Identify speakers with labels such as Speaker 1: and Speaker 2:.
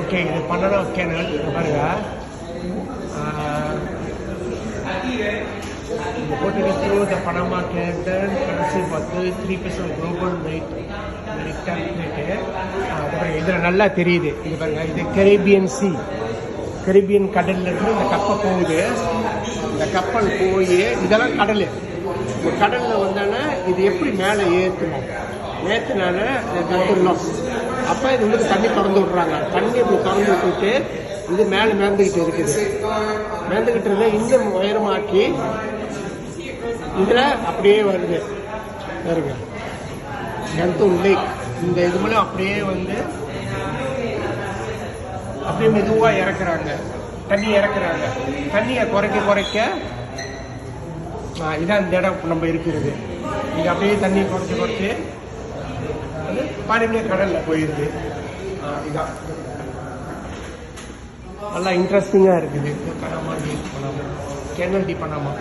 Speaker 1: Okay இது பண்ணணும் okay பாருங்க. இந்த போட்டு த்ரூ த பனமா கேட்டன் கடைசி பார்த்து three percent global night template அப்புறம் இதில் நல்லா தெரியுது. இது பாருங்க இது கரேபியன் சி கரீபியன் கடல்ல இருந்து இந்த கப்பல் போகுது. இந்த கப்பல் போய் இதெல்லாம் கடல். இந்த கடலில் வந்தோன்னே இது எப்படி மேலே ஏற்றணும் ஏற்றினால கட்டுலாம் அப்போ இது வந்து தண்ணி திறந்து விட்றாங்க. தண்ணி இப்படி திறந்து விட்டுட்டு இது மேலே மேந்துக்கிட்டு இருக்குது. மேந்துக்கிட்டு இருந்தால் இந்த உயரமாக்கி இதில் அப்படியே வருது. பாருங்க. கந்தூர் லேக் இந்த இது மூலம் அப்படியே வந்து அப்படியே மெதுவாக இறக்குறாங்க. தண்ணி இறக்குறாங்க. தண்ணியை குறைக்க குறைக்க இதான் இந்த இடம் நம்ம இருக்கிறது. இங்கே அப்படியே தண்ணி குறைச்சி குறைச்சி மறுபடியும் கடலில் போயிடுது இதான். நல்லா இன்ட்ரெஸ்டிங்காக இருக்குது. Panama Panama canal the Panama